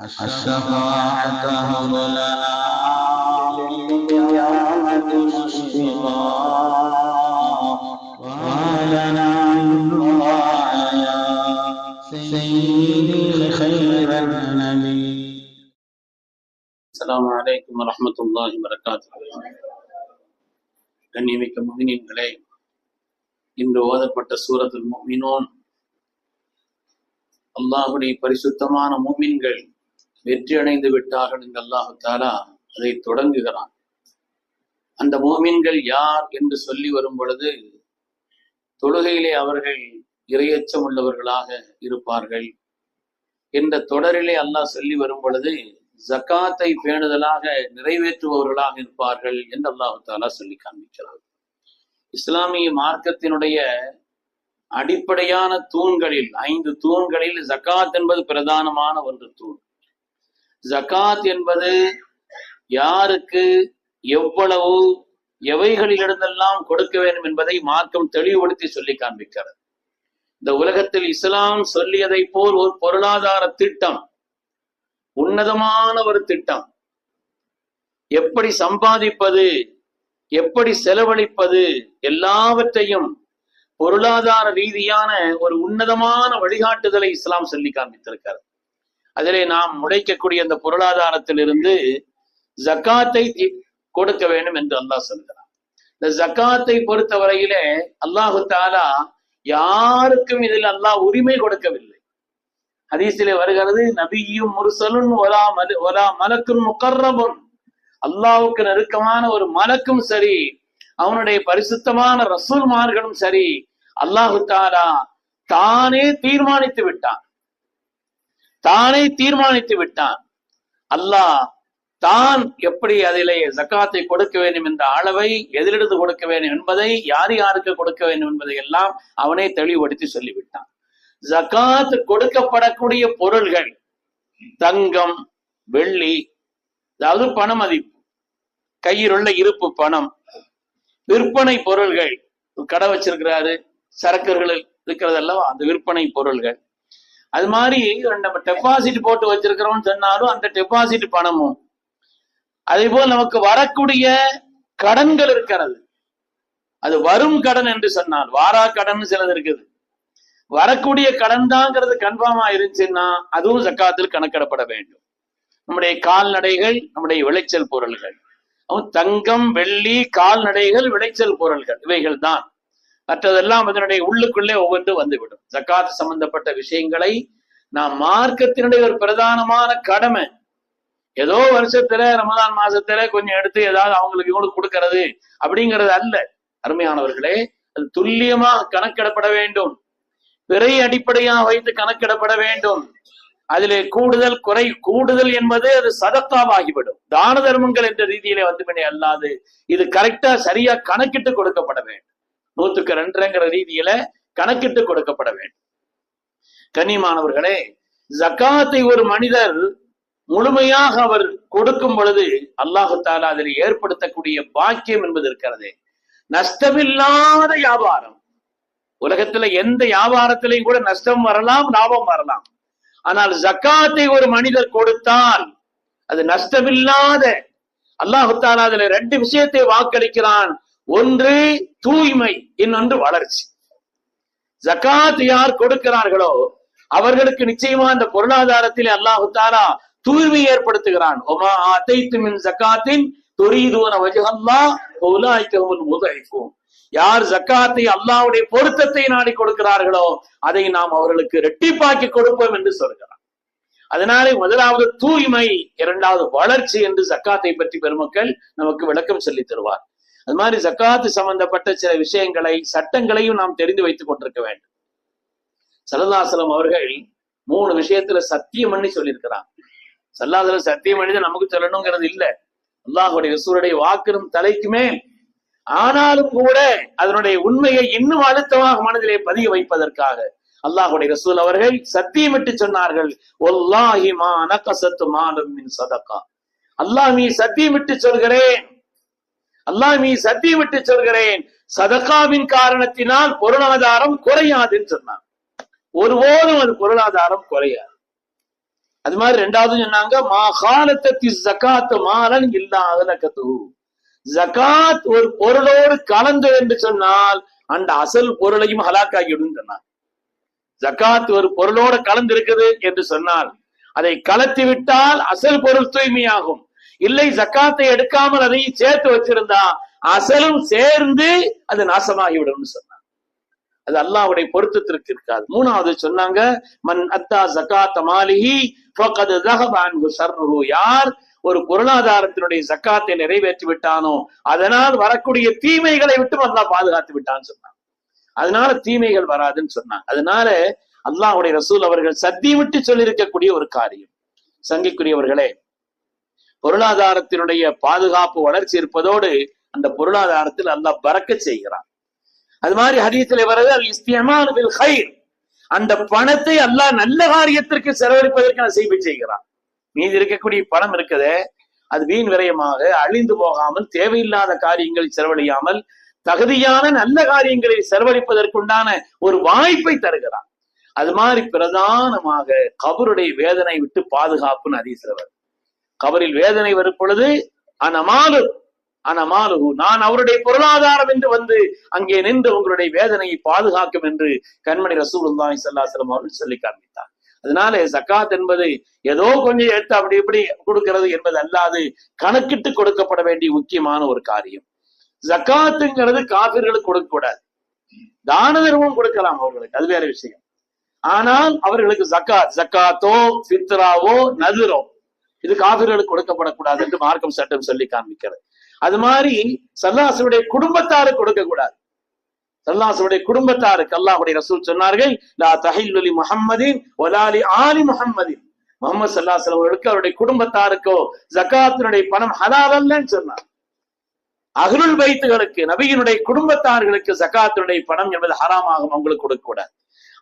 الشفاعة هب لنا بالقيامة مشفقا وهلنا الدعاء يا سيدي خير النبي அஸ்ஸலாமு அலைக்கும் வரஹ்மத்துல்லாஹி வரகாத்துஹு கண்ணியமிக்க முஃமினீன்களே இன்று ஓதப்பட்ட சூரத்துல் முஃமினூன் அல்லாஹ்வுடைய பரிசுத்தமான முஃமின்கள் வெற்றி அடைந்து விட்டார்கள் என்று அல்லாஹு தாலா அதை தொடங்குகிறான். அந்த மோமின்கள் யார் என்று சொல்லி வரும் பொழுது தொழுகையிலே அவர்கள் இரையச்சம் உள்ளவர்களாக இருப்பார்கள். என்ற தொடரிலே அல்லாஹ் சொல்லி வரும் பொழுது ஜக்காத்தை பேணுதலாக நிறைவேற்றுபவர்களாக இருப்பார்கள் என்று அல்லாஹு தாலா சொல்லி காண்பிக்கிறார் இஸ்லாமிய மார்க்கத்தினுடைய அடிப்படையான தூண்களில் ஐந்து தூண்களில் ஜக்காத் என்பது பிரதானமான ஒன்று தூண். ஜக்காத் என்பது யாருக்கு எவ்வளவு எவைகளிலிருந்தெல்லாம் கொடுக்க வேண்டும் என்பதை மார்க்கம் தெளிவுபடுத்தி சொல்லி காண்பிக்கிறது. இந்த உலகத்தில் இஸ்லாம் சொல்லியதை போல் ஒரு பொருளாதார திட்டம் உன்னதமான ஒரு திட்டம். எப்படி சம்பாதிப்பது எப்படி செலவழிப்பது எல்லாவற்றையும் பொருளாதார ரீதியான ஒரு உன்னதமான வழிகாட்டுதலை இஸ்லாம் சொல்லி காண்பித்திருக்கிறது. அதிலே நாம் உடைக்கக்கூடிய அந்த பொருளாதாரத்திலிருந்து ஜக்காத்தை கொடுக்க வேண்டும் என்று அல்லாஹ் சொல்கிறான். இந்த ஜக்காத்தை பொறுத்தவரையிலே அல்லாஹு தாலா யாருக்கும் இதில் அல்லாஹ் உரிமை கொடுக்கவில்லை. ஹதீஸிலே வருகிறது நபியும் முருசலும் ஒலா மல ஒலா மலக்கும் முகர்ரபுன். அல்லாவுக்கு நெருக்கமான ஒரு மலக்கும் சரி அவனுடைய பரிசுத்தமான ரசூல்மார்களும் சரி அல்லாஹு தாலா தானே தீர்மானித்து விட்டான். தானே தீர்மானித்து விட்டான். அல்லாஹ் தான் எப்படி அதிலே ஜக்காத்தை கொடுக்க வேண்டும் என்ற அளவை எதிரெடுத்து கொடுக்க வேண்டும் என்பதை யார் யாருக்கு கொடுக்க வேண்டும் என்பதை எல்லாம் அவனே தெளிவுபடுத்தி சொல்லிவிட்டான். ஜக்காத் கொடுக்கப்படக்கூடிய பொருள்கள் தங்கம் வெள்ளி அதாவது பண மதிப்பு கையில் உள்ள இருப்பு பணம் விற்பனை பொருள்கள் கடை வச்சிருக்கிறாரு சரக்குகள் இருக்கிறதெல்லாம் அந்த விற்பனை பொருள்கள். அது மாதிரி நம்ம டெபாசிட் போட்டு வச்சிருக்கிறோம்னு சொன்னாலும் அந்த டெபாசிட் பணமும் அதே போல் நமக்கு வரக்கூடிய கடன்கள் இருக்கிறது. அது வரும் கடன் என்று சொன்னால் வாரா கடன் சிலது இருக்குது. வரக்கூடிய கடன் தாங்கிறது கன்ஃபார்மா இருந்துச்சுன்னா அதுவும் சக்காத்தில் கணக்கிடப்பட வேண்டும். நம்முடைய கால்நடைகள் நம்முடைய விளைச்சல் பொருள்கள். அவன் தங்கம் வெள்ளி கால்நடைகள் விளைச்சல் பொருள்கள் இவைகள் தான் மற்றதெல்லாம் அதனுடைய உள்ளுக்குள்ளே ஒவ்வொன்று வந்துவிடும். ஜக்காத் சம்பந்தப்பட்ட விஷயங்களை நாம் மார்க்கத்தினுடைய ஒரு பிரதானமான கடமை. ஏதோ வருஷத்துல ரமதான் மாசத்துல கொஞ்சம் எடுத்து ஏதாவது அவங்களுக்கு இவங்களுக்கு கொடுக்கறது அப்படிங்கிறது அல்ல. அருமையானவர்களே அது துல்லியமா கணக்கிடப்பட வேண்டும். பிறை அடிப்படையாக வைத்து கணக்கிடப்பட வேண்டும். அதிலே கூடுதல் குறை கூடுதல் என்பது அது சதத்தாவாகிவிடும் தான தர்மங்கள் என்ற ரீதியிலே வந்துவினே அல்லாது இது கரெக்டா சரியா கணக்கிட்டு கொடுக்கப்பட வேண்டும். நூத்துக்கு ரெண்டுங்கிற ரீதியில கணக்கிட்டு கொடுக்கப்பட வேண்டும். கனிமானவர்களே ஜக்காத்தை ஒரு மனிதர் முழுமையாக அவர் கொடுக்கும் பொழுது அல்லாஹு தாலா அதில் ஏற்படுத்தக்கூடிய பாக்கியம் என்பது இருக்கிறது. நஷ்டமில்லாத வியாபாரம். உலகத்துல எந்த வியாபாரத்திலையும் கூட நஷ்டம் வரலாம் லாபம் வரலாம். ஆனால் ஜக்காத்தை ஒரு மனிதர் கொடுத்தால் அது நஷ்டமில்லாத அல்லாஹு தாலா அதுல ரெண்டு விஷயத்தை வாக்களிக்கிறான். ஒன்று தூய்மை இன்னொன்று வளர்ச்சி. ஜக்காத் யார் கொடுக்கிறார்களோ அவர்களுக்கு நிச்சயமா அந்த பொருளாதாரத்தில் அல்லாஹு தாலா தூய்மை ஏற்படுத்துகிறான். ஒமா அத்தைத்து மின் ஜக்காத்தின் துரீதுவன வஜகல்லா யார் ஜக்காத்தை அல்லாவுடைய பொருத்தத்தை நாடி கொடுக்கிறார்களோ அதை நாம் அவர்களுக்கு ரெட்டிப்பாக்கி கொடுப்போம் என்று சொல்கிறார் அதனாலே முதலாவது தூய்மை இரண்டாவது வளர்ச்சி என்று ஜக்காத்தை பற்றி பெருமக்கள் நமக்கு விளக்கம் சொல்லி தருவார் அது மாதிரி ஜக்காத்து சம்பந்தப்பட்ட சில விஷயங்களை சட்டங்களையும் நாம் தெரிந்து வைத்துக் கொண்டிருக்க வேண்டும். சரதாசலம் அவர்கள் மூணு விஷயத்துல சத்தியம் பண்ணி சொல்லியிருக்கிறான் சல்லாசலம் சத்தியம் பண்ணி நமக்கு சொல்லணுங்கிறது இல்ல. அல்லாஹுடைய சூருடைய வாக்கினும் தலைக்குமே. ஆனாலும் கூட அதனுடைய உண்மையை இன்னும் அழுத்தமாக மனதிலே பதிய வைப்பதற்காக அல்லாஹுடைய ரசூல் அவர்கள் சத்தியமிட்டு சொன்னார்கள். ஒல்லாஹி மா நகசத்து சதக்கா. அல்லாஹ் நீ சத்தியமிட்டு சொல்கிறேன். அல்லா நீ சத்தியமிட்டு சொல்கிறேன். சதக்காவின் காரணத்தினால் பொருளாதாரம் குறையாதுன்னு சொன்னான். ஒருபோதும் அது பொருளாதாரம் குறையாது. அது மாதிரி ரெண்டாவது சொன்னாங்க மா காலத்தி ஜக்காத்து மாலன் இல்லாத கத்து ஜகாத் ஒரு பொருளோடு கலந்து என்று சொன்னால் அந்த அசல் பொருளையும் ஹலாக்காகிவிடும் சொன்னார் ஜகாத் ஒரு பொருளோடு கலந்து இருக்குது என்று சொன்னால் அதை கலத்தி விட்டால் அசல் பொருள் தூய்மையாகும். இல்லை ஜக்காத்தை எடுக்காமல் அதையும் சேர்த்து வச்சிருந்தா அசலும் சேர்ந்து அது நாசமாகிவிடும் சொன்னாங்க. அது அல்லாவுடைய பொருத்தத்திற்கு இருக்காது. மூணாவது சொன்னாங்க மன் அத்தா ஜக்காத்த மாலிகி யார் ஒரு பொருளாதாரத்தினுடைய சக்காத்தை நிறைவேற்றி விட்டானோ அதனால் வரக்கூடிய தீமைகளை விட்டு அல்லா பாதுகாத்து விட்டான்னு சொன்னாங்க. அதனால தீமைகள் வராதுன்னு சொன்னாங்க. அதனால அல்லாஹுடைய ரசூல் அவர்கள் சத்தி விட்டு சொல்லியிருக்கக்கூடிய ஒரு காரியம். சங்கிக்குரியவர்களே பொருளாதாரத்தினுடைய பாதுகாப்பு வளர்ச்சி இருப்பதோடு அந்த பொருளாதாரத்தில் அல்லாஹ் பறக்க செய்கிறான். அது மாதிரி ஹதீஸில் வருது அல் இஸ்தியமான் ஹைர் அந்த பணத்தை அல்லாஹ் நல்ல காரியத்திற்கு செலவழிப்பதற்கு நசீபை செய்கிறான். மீதி இருக்கக்கூடிய பணம் இருக்குது அது வீண் விரயமாக அழிந்து போகாமல் தேவையில்லாத காரியங்களில் செலவழியாமல் தகுதியான நல்ல காரியங்களை செலவழிப்பதற்குண்டான ஒரு வாய்ப்பை தருகிறான். அது மாதிரி பிரதானமாக கபருடைய வேதனை விட்டு பாதுகாப்புன்னு அதிசவர் கபரில் வேதனை வரும் பொழுது அனமாலு அனமாலு நான் அவருடைய பொருளாதாரம் என்று வந்து அங்கே நின்று உங்களுடைய வேதனையை பாதுகாக்கும் என்று கண்மணி ரசூலுல்லாஹி ஸல்லல்லாஹு அவர்கள் சொல்லி காண்பித்தார். அதனால சக்காத் என்பது ஏதோ கொஞ்சம் எடுத்து அப்படி இப்படி கொடுக்கிறது என்பது அல்லாது கணக்கிட்டு கொடுக்கப்பட வேண்டிய முக்கியமான ஒரு காரியம். ஜக்காத்துங்கிறது காபிர்களுக்கு கொடுக்க கூடாது. தான தர்மம் கொடுக்கலாம் அவர்களுக்கு அது வேற விஷயம். ஆனால் அவர்களுக்கு ஜக்காத் ஜக்காத்தோ சித்ராவோ நதுரோ இது காபிர்களுக்கு கொடுக்கப்படக்கூடாது என்று மார்க்கம் சட்டம் சொல்லி காண்பிக்கிறது. அது மாதிரி சல்லாசுடைய குடும்பத்தாருக்கு கொடுக்க கூடாது சல்லாசுடைய குடும்பத்தாருக்கு அல்லாஹுடைய ரசூல் சொன்னார்கள் லா தஹில்லுலி முஹம்மதின் ஒலாலி ஆலி முகம்மதின் முகமது சல்லாஸ் அவர்களுக்கு அவருடைய குடும்பத்தாருக்கோ ஜக்காத்தினுடைய பணம் ஹலால் அல்லன்னு சொன்னார். அகருள் வைத்துகளுக்கு நபியினுடைய குடும்பத்தார்களுக்கு ஜக்காத்தினுடைய பணம் என்பது ஹராமாகும் அவங்களுக்கு கொடுக்க கூடாது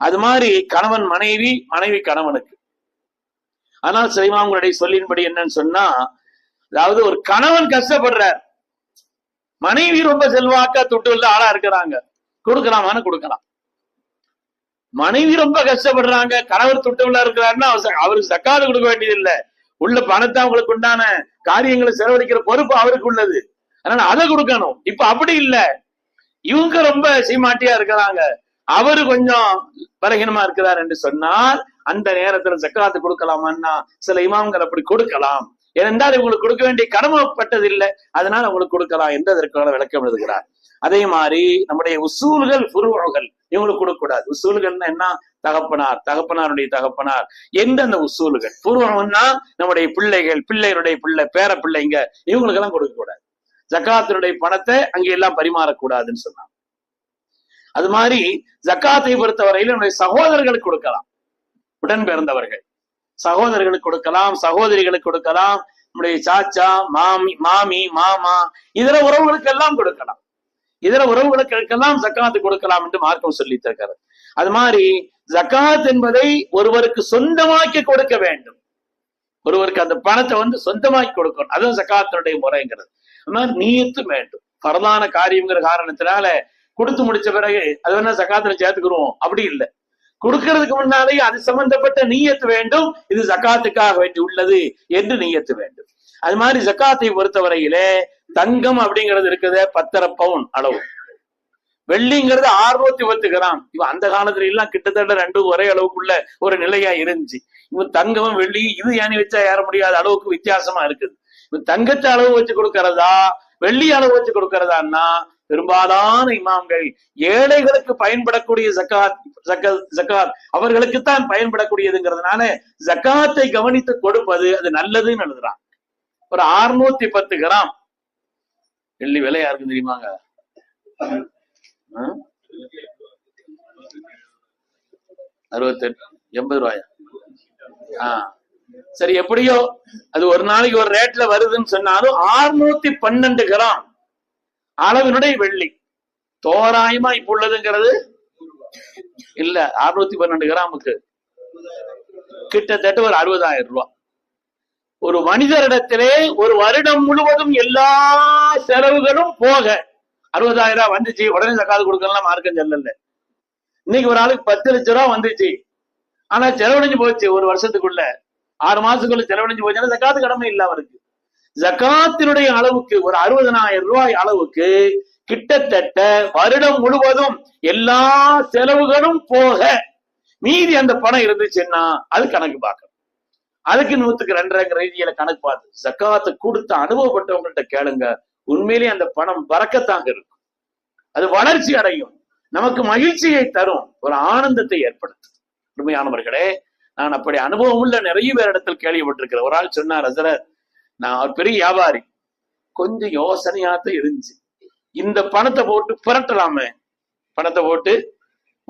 அது மாதிரி கணவன் மனைவி மனைவி கணவனுக்கு. ஆனால் சிலைமாங்களுடைய சொல்லின்படி என்னன்னு சொன்னா அதாவது ஒரு கணவன் கஷ்டப்படுறார். மனைவி ரொம்ப செல்வாக்கா துட்டு உள்ள ஆளா இருக்கிறாங்க. கொடுக்கலாமான்னு கொடுக்கலாம். மனைவி ரொம்ப கஷ்டப்படுறாங்க. கணவர் துட்டவுள்ள இருக்கிறாருன்னா அவர் அவருக்கு சக்காது கொடுக்க வேண்டியது இல்ல உள்ள பணத்தை அவங்களுக்கு உண்டான காரியங்களை செலவழிக்கிற பொறுப்பு அவருக்கு உள்ளது. அதனால அதை கொடுக்கணும். இப்ப அப்படி இல்ல. இவங்க ரொம்ப சீமாட்டியா இருக்கிறாங்க. அவரு கொஞ்சம் பலகீனமா இருக்கிறார் என்று சொன்னால் அந்த நேரத்துல ஜக்காத்து கொடுக்கலாமான்னா சில இமாம்கள் அப்படி கொடுக்கலாம். ஏனென்றால் இவங்களுக்கு கொடுக்க வேண்டிய கடமைப்பட்டது இல்லை. அதனால அவங்களுக்கு கொடுக்கலாம் என்று அதற்கான விளக்கம் எழுதுகிறார். அதே மாதிரி நம்முடைய உசூல்கள் புருவர்கள் இவங்களுக்கு கொடுக்கூடாது உசூல்கள்னா என்ன? தகப்பனார் தகப்பனாருடைய தகப்பனார். எந்தெந்த உசூல்கள்? பூர்வம்னா நம்முடைய பிள்ளைகள் பிள்ளைகளுடைய பிள்ளை பேர பிள்ளைங்க இவங்களுக்கு எல்லாம் கொடுக்க கூடாது ஜக்காத்தினுடைய பணத்தை அங்கே எல்லாம் பரிமாறக்கூடாதுன்னு சொன்னாங்க. அது மாதிரி ஜக்காத்தை பொறுத்தவரையில நம்முடைய சகோதரர்களுக்கு கொடுக்கலாம். உடன் பிறந்தவர்கள் சகோதரர்களுக்கு கொடுக்கலாம் சகோதரிகளுக்கு கொடுக்கலாம் நம்முடைய சாச்சா மாமி மாமி மாமா இதர உறவுகளுக்கு எல்லாம் கொடுக்கலாம். இதர உறவுகளுக்கெல்லாம் ஜக்காத்து கொடுக்கலாம் என்று மார்க்கம் சொல்லி தருகிறது அது மாதிரி ஜக்காத் என்பதை ஒருவருக்கு சொந்தமாக்கி கொடுக்க வேண்டும். ஒருவருக்கு அந்த பணத்தை வந்து சொந்தமாக்கி கொடுக்கணும். அதுவும் ஜக்காத்தினுடைய முறைங்கிறது. அது மாதிரி நீத்து வேண்டும். பரதான காரியங்கிற காரணத்தினால கொடுத்து முடிச்ச பிறகு அது வேணா ஜக்காத்துல சேர்த்துக்கிறோம் அப்படி இல்லை. கொடுக்கிறதுக்கு முன்னாலேயே அது சம்பந்தப்பட்ட நீயத்து வேண்டும். இது ஜக்காத்துக்காக வேண்டி உள்ளது என்று நீயத்து வேண்டும். அது மாதிரி ஜக்காத்தை பொறுத்தவரையிலே தங்கம் அப்படிங்கிறது இருக்குது பத்தரை பவுன் அளவு. வெள்ளிங்கிறது அறுநூத்தி பத்து கிராம். இவன் அந்த காலத்துல எல்லாம் கிட்டத்தட்ட ரெண்டு ஒரே அளவுக்குள்ள ஒரு நிலையா இருந்துச்சு. இவன் தங்கமும் வெள்ளி இது ஏனி வச்சா ஏற முடியாத அளவுக்கு வித்தியாசமா இருக்குது. இவன் தங்கத்தை அளவு வச்சு கொடுக்கறதா வெள்ளி அளவு வச்சு கொடுக்கறதான்னா பெரும்பாலான இமாம்கள் ஏழைகளுக்கு பயன்படக்கூடிய ஜக்காத் ஜக்காத் ஜக்காத். அவர்களுக்குத்தான் பயன்படக்கூடியதுங்கிறதுனால ஜக்காத்தை கவனித்து கொடுப்பது அது நல்லதுன்னு எழுதுறான் ஒரு அறுநூத்தி பத்து கிராம். வெள்ளி விலை யாருக்கும் தெரியுமாங்க அறுபத்தெட்டு எண்பது ரூபாயா? ஆஹ் சரி எப்படியோ அது ஒரு நாளைக்கு ஒரு ரேட்ல வருதுன்னு சொன்னாலும் அறுநூத்தி பன்னெண்டு கிராம். அளவினுடைய வெள்ளி. தோராயமா இப்ப உள்ளதுங்கிறது இல்ல அறுநூத்தி பன்னெண்டு கிராமுக்கு. கிட்டத்தட்ட ஒரு அறுபதாயிரம் ரூபாய் ஒரு மனிதரிடத்திலே ஒரு வருடம் முழுவதும் எல்லா செலவுகளும் போக அறுபதாயிரம் ரூபாய் வந்துச்சு. உடனே தக்காது கொடுக்கலாம் மார்க்கம் செல்லல. இன்னைக்கு ஒரு ஆளுக்கு பத்து லட்சம் ரூபாய் வந்துச்சு. ஆனா செலவழிஞ்சு போச்சு ஒரு வருஷத்துக்குள்ள. ஆறு மாசத்துக்குள்ள செலவழிஞ்சு போச்சுன்னா ஜக்காத்து கடமை இல்ல அவருக்கு. ஜக்காத்தினுடைய அளவுக்கு ஒரு அறுபதனாயிரம் ரூபாய் அளவுக்கு கிட்டத்தட்ட வருடம் முழுவதும் எல்லா செலவுகளும் போக மீதி அந்த பணம் இருந்துச்சுன்னா அது கணக்கு பார்க்கணும். அதுக்கு நூத்துக்கு ரெண்டரை ரீதியில கணக்கு பார்த்து ஜக்காத்து கொடுத்த அனுபவப்பட்டவங்கள்ட்ட கேளுங்க. உண்மையிலேயே அந்த பணம் வரக்கத்தாங்க இருக்கும். அது வளர்ச்சி அடையும். நமக்கு மகிழ்ச்சியை தரும். ஒரு ஆனந்தத்தை ஏற்படுத்தும். உண்மையானவர்களே நான் அப்படி அனுபவம் உள்ள நிறைய பேர் இடத்தில் கேள்விப்பட்டிருக்கிறேன். ஒரு ஆள் சொன்னார் ஹசரத் நான் ஒரு பெரிய வியாபாரி. கொஞ்சம் யோசனையாத்தான் இருந்துச்சு. இந்த பணத்தை போட்டு புரட்டலாமே. பணத்தை போட்டு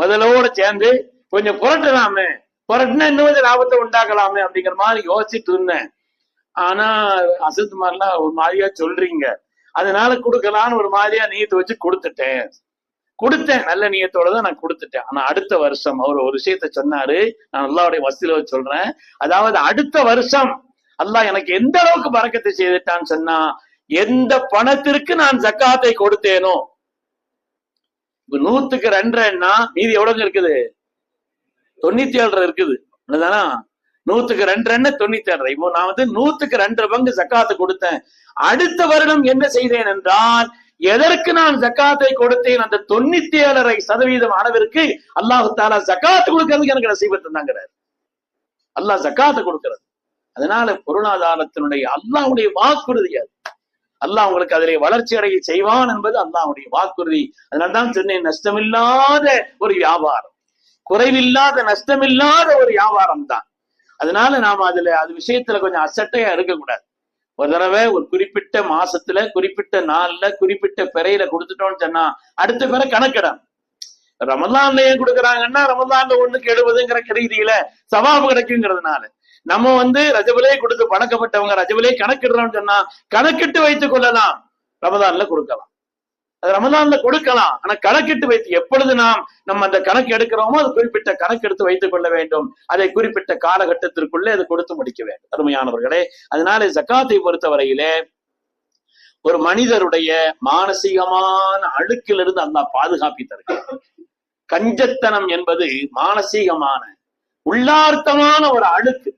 முதலோட சேர்ந்து கொஞ்சம் புரட்டலாமே. புரட்டினா இன்னும் கொஞ்சம் லாபத்தை உண்டாக்கலாமே அப்படிங்கிற மாதிரி யோசிச்சுட்டு இருந்தேன். ஆனா அசத் மாதிரிலாம் ஒரு மாதிரியா சொல்றீங்க. அதனால கொடுக்கலான்னு ஒரு மாதிரியா நீயத்தை வச்சு கொடுத்துட்டேன். கொடுத்தேன். நல்ல நீயத்தோட தான் நான் கொடுத்துட்டேன். ஆனா அடுத்த வருஷம் அவர் ஒரு விஷயத்த சொன்னாரு. நான் அல்லாவுடைய வசதியில வச்சு சொல்றேன். அதாவது அடுத்த வருஷம் அல்லாஹ் எனக்கு எந்த அளவுக்கு பறக்கத்தை செய்துட்டான்னு சொன்னா எந்த பணத்திற்கு நான் ஜக்காத்தை கொடுத்தேனோ இப்ப நூத்துக்கு ரெண்டரைன்னா மீதி எவ்வளவு இருக்குது? தொண்ணூத்தி ஏழரை இருக்குது. என்னதானா நூத்துக்கு ரெண்டு ரெண்டு தொண்ணூத்தி ஏழரை இப்போ நான் வந்து நூத்துக்கு ரெண்டு பங்கு ஜக்காத்து கொடுத்தேன். அடுத்த வருடம் என்ன செய்தேன் என்றால் எதற்கு நான் ஜக்காத்தை கொடுத்தேன்? அந்த தொண்ணூத்தி ஏழரை சதவீதம் அளவிற்கு அல்லாஹு தாலா ஜக்காத்து கொடுக்கறதுக்கு எனக்கு நசீபத் தாங்கிறார் அல்லாஹ் ஜக்காத்தை கொடுக்கிறது. அதனால பொருளாதாரத்தினுடைய அல்லாவுடைய வாக்குறுதி அது. அல்லாஹ் உங்களுக்கு அதிலே வளர்ச்சி அடைய செய்வான் என்பது அல்லாஹ்வுடைய வாக்குறுதி. அதனால்தான் சொன்னேன் நஷ்டமில்லாத ஒரு வியாபாரம் குறைவில்லாத நஷ்டமில்லாத ஒரு வியாபாரம் தான். அதனால நாம அதுல அது விஷயத்துல கொஞ்சம் அசட்டையா இருக்கக்கூடாது. ஒரு தடவை ஒரு குறிப்பிட்ட மாசத்துல குறிப்பிட்ட நாள்ல குறிப்பிட்ட பிறையில கொடுத்துட்டோம்னு சொன்னா அடுத்த பிற கணக்கிடம் ரமதான்ல ஏன் கொடுக்குறாங்கன்னா ரமதான்ல ஒண்ணுக்கு எழுபதுங்கிற கிரீதியில சவாபு கிடைக்குங்கிறதுனால. நம்ம வந்து ரஜபலே கொடுத்து பழக்கப்பட்டவங்க ரஜபலே கணக்கிடுறோம்னு சொன்னா கணக்கிட்டு வைத்துக் கொள்ளலாம். ரமதான்ல கொடுக்கலாம். அது ரமதான்ல கொடுக்கலாம். ஆனா கணக்கிட்டு வைத்து எப்பொழுது நாம் நம்ம அந்த கணக்கு எடுக்கிறோமோ அது குறிப்பிட்ட கணக்கு எடுத்து வைத்துக் கொள்ள வேண்டும். அதை குறிப்பிட்ட காலகட்டத்திற்குள்ளே அதை கொடுத்து முடிக்க வேண்டும். அருமையானவர்களே அதனால ஜக்காத்தை பொறுத்தவரையிலே ஒரு மனிதருடைய மானசீகமான அழுக்கிலிருந்து அந்த பாதுகாப்பி தருகிறார் கஞ்சத்தனம் என்பது மானசீகமான உள்ளார்த்தமான ஒரு அழுக்கு.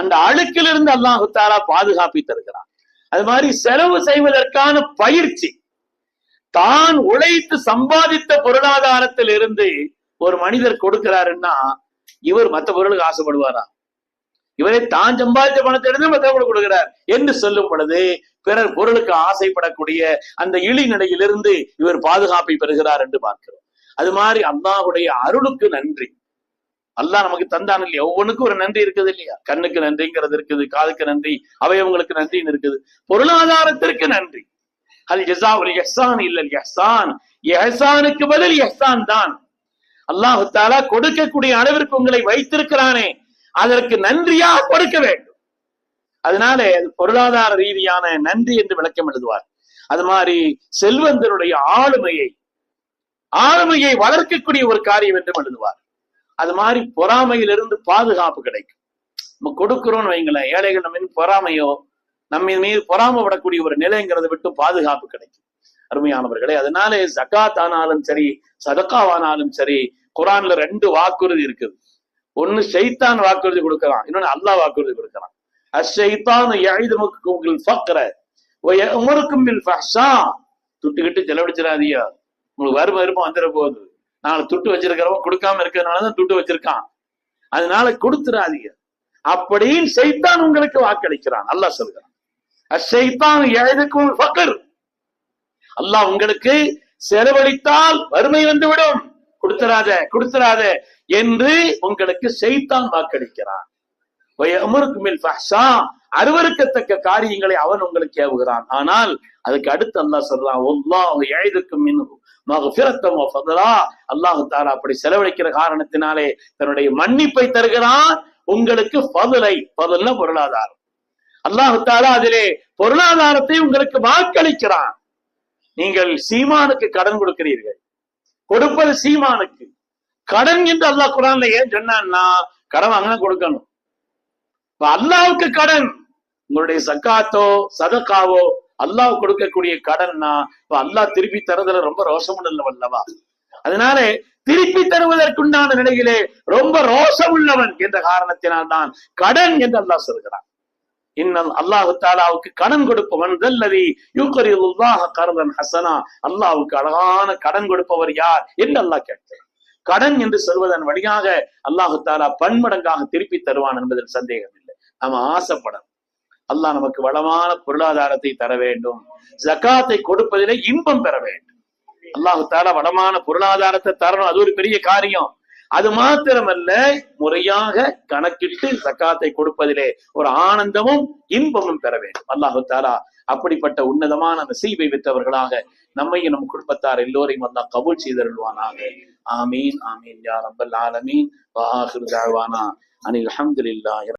அந்த அழுக்கிலிருந்து அல்லாஹு தாலா பாதுகாப்பி தருகிறான். அது மாதிரி செலவு செய்வதற்கான பயிற்சி. தான் உழைத்து சம்பாதித்த பொருளாதாரத்தில் இருந்து ஒரு மனிதர் கொடுக்கிறாருன்னா இவர் மற்ற பொருளுக்கு ஆசைப்படுவாரா? இவரை தான் சம்பாதித்த பணத்தை எடுத்து மற்றவங்களுக்கு கொடுக்கிறார் என்று சொல்லும் பொழுது பிறர் பொருளுக்கு ஆசைப்படக்கூடிய அந்த இழி நிலையிலிருந்து இவர் பாதுகாப்பை பெறுகிறார் என்று பார்க்கிறோம். அது மாதிரி அல்லாஹுடைய அருளுக்கு நன்றி. அல்லாஹ் நமக்கு தந்தான் இல்லையா? ஒவ்வொன்றுக்கும் ஒரு நன்றி இருக்குது இல்லையா? கண்ணுக்கு நன்றிங்கிறது இருக்குது காதுக்கு நன்றி அவயவங்களுக்கு நன்றின்னு இருக்குது. பொருளாதாரத்திற்கு நன்றி. அல் ஜஸா ஒரு எஹ்சான் இல்ல எஹ்சான் எஹ்சானுக்கு பதில் எஹ்சான் தான். அல்லாஹு தாலா கொடுக்கக்கூடிய அளவிற்கு உங்களை வைத்திருக்கிறானே. அதற்கு நன்றியாக கொடுக்க வேண்டும். அதனால அது பொருளாதார ரீதியான நன்றி என்று விளக்கம் எழுதுவார். அது மாதிரி செல்வந்தருடைய ஆளுமையை ஆளுமையை வளர்க்கக்கூடிய ஒரு காரியம் என்றும் எழுதுவார். அது மாதிரி பொறாமையிலிருந்து பாதுகாப்பு கிடைக்கும். நம்ம கொடுக்கிறோம்னு வைங்களேன் ஏழைகள் நம்ம பொறாமையோ நம்ம மீது பொறாமப்படக்கூடிய ஒரு நிலைங்கிறத விட்டு பாதுகாப்பு கிடைக்கும். அருமையானவர்களே அதனாலே ஜக்காத் ஆனாலும் சரி சதக்காவானாலும் சரி குரான்ல ரெண்டு வாக்குறுதி இருக்குது. ஒண்ணு ஷைத்தான் வாக்குறுதி கொடுக்கலாம் இன்னொன்னு அல்லா வாக்குறுதி கொடுக்கலாம். அஷைத்தான் உங்கள் ஃபக்ர உமருக்கும் துட்டுக்கிட்டு செலவழிச்சிடாதியா உங்களுக்கு வறுமை விருப்பம் வந்துட போகுது. நாலு துட்டு வச்சிருக்கிறவன் கொடுக்காம இருக்கிறதுனாலதான் துட்டு வச்சிருக்கான். அதனால கொடுத்துடாதீங்க அப்படின்னு செய்தான் உங்களுக்கு வாக்களிக்கிறான். அல்லாஹ் சொல்கிறான். அசைத்தான் எழுதுக்கும் ஃபக்கர் அல்லாஹ் உங்களுக்கு செலவழித்தால் வறுமை வந்துவிடும். கொடுத்துடாத கொடுத்துடாத என்று உங்களுக்கு செய்தான் வாக்களிக்கிறான். அமருக்குமில் ஃபஹ்ஷா அருவருக்கத்தக்க காரியங்களை அவன் உங்களுக்கு ஏவுகிறான். ஆனால் அதுக்கு அடுத்து அல்லாஹ் சொல்றான் ஒல்லாஹ் எழுதுக்கும் மின்னும் மகபிரத்தம் ஃபதலா. அல்லாஹு தாலா அப்படி செலவழிக்கிற காரணத்தினாலே தன்னுடைய மன்னிப்பை தருகிறான். உங்களுக்கு பதுலை பதுல்ல பொருளாதாரம். அல்லாஹு தாலா அதிலே பொருளாதாரத்தை உங்களுக்கு வாக்களிக்கிறான். நீங்கள் சீமானுக்கு கடன் கொடுக்கிறீர்கள். கொடுப்பது சீமானுக்கு. கடன் என்று அல்லாஹ் குரான்ல ஏன் சொன்னான்னா கடன் வாங்கினா கொடுக்கணும். அல்லாவுக்கு கடன். உங்களுடைய சக்காத்தோ சதக்காவோ அல்லாஹ் கொடுக்கக்கூடிய கடன்னா இப்ப அல்லாஹ் திருப்பி தரதுல ரொம்ப ரோஷம் அல்லவா? அதனால திருப்பி தருவதற்குண்டான நிலையிலே ரொம்ப ரோஷம் உள்ளவன் என்ற காரணத்தினால் தான் கடன் என்று அல்லாஹ் சொல்கிறான். இன்னும் அல்லாஹு தாலாவுக்கு கடன் கொடுப்பவன் தல்லதி யூக்கரியுல்லாஹ கருதன் ஹசனா அல்லாவுக்கு அழகான கடன் கொடுப்பவர் யார் என்று அல்லாஹ் கேட்கிறான். கடன் என்று சொல்வதன் வழியாக அல்லாஹு தாலா பன்மடங்காக திருப்பி தருவான் என்பதில் சந்தேகம் நம்ம ஆசைப்படணும். அல்லாஹ் நமக்கு வளமான பொருளாதாரத்தை தர வேண்டும். ஜக்காத்தை கொடுப்பதிலே இன்பம் பெற வேண்டும். அல்லாஹு தாலா வளமான பொருளாதாரத்தை தரணும். அது ஒரு பெரிய காரியம். அது மாத்திரமல்ல முறையாக கணக்கிட்டு சக்காத்தை கொடுப்பதிலே ஒரு ஆனந்தமும் இன்பமும் பெற வேண்டும். அல்லாஹு தாலா அப்படிப்பட்ட உன்னதமான நசீபை பெற்றவர்களாக நம்மையும் நம் குடும்பத்தார் எல்லோரையும் அல்லா கபூல் செய்தருள்வானாக. ஆமீன் ஆமீன். யார் அப்பல் ஆலமீன். அனில் அஹமதுல்லா